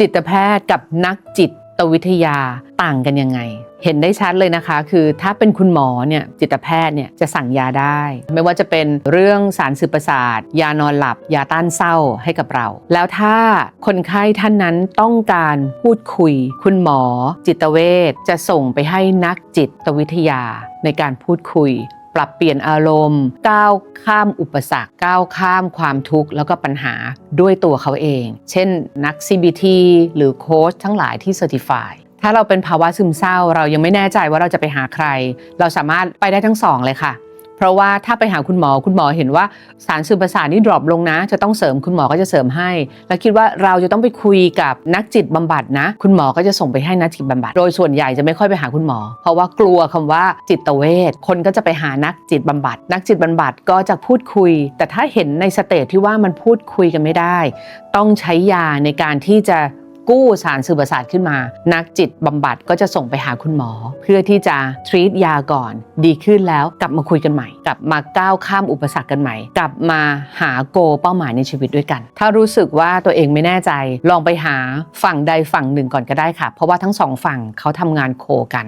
จิตแพทย์กับนักจิตวิทยาต่างกันยังไง เห็นได้ชัดเลยนะคะ คือถ้าเป็นคุณหมอเนี่ยจิตแพทย์เนี่ยจะสั่งยาได้ ไม่ว่าจะเป็นเรื่องสารสื่อประสาท ยานอนหลับ ยาต้านเศร้าให้กับเรา แล้วถ้าคนไข้ท่านนั้นต้องการพูดคุย คุณหมอ จิตเวชจะส่งไปให้นักจิตวิทยาในการพูดคุย ปรับเปลี่ยนอารมณ์ก้าวข้ามอุปสรรคก้าวข้ามความทุกข์แล้วก็ปัญหาด้วยตัวเขาเอง เช่นนัก CBT หรือโค้ชทั้งหลายที่เซอร์ติฟายถ้าเราเป็นภาวะซึมเศร้า เรายังไม่แน่ใจว่าเราจะไปหาใคร เราสามารถไปได้ทั้งสองเลยค่ะ เพราะว่าถ้าไปหาคุณหมอคุณหมอเห็นว่าสารสื่อประสาทนี่ดรอปลงนะ จะต้องเสริมคุณหมอก็จะเสริมให้ แล้วคิดว่าเราจะต้องไปคุยกับนักจิตบำบัดนะ คุณหมอก็จะส่งไปให้นักจิตบำบัด โดยส่วนใหญ่จะไม่ค่อยไปหาคุณหมอ เพราะว่ากลัวคำว่าจิตเวชคนก็จะไปหานักจิตบำบัด นักจิตบำบัดก็จะพูดคุย แต่ถ้าเห็นในสเตจที่ว่ามันพูดคุยกันไม่ได้ ต้องใช้ยาในการที่จะ กู้สารสื่อประสาทขึ้นมา นักจิตบำบัดก็จะส่งไปหาคุณหมอ เพื่อที่จะทรีตยาก่อน ดีขึ้นแล้วกลับมาคุยกันใหม่ กลับมาก้าวข้ามอุปสรรคกันใหม่ กลับมาหาโกเป้าหมายในชีวิตด้วยกัน ถ้ารู้สึกว่าตัวเองไม่แน่ใจ ลองไปหาฝั่งใดฝั่งหนึ่งก่อนก็ได้ค่ะ เพราะว่าทั้งสองฝั่งเขาทำงานโคกัน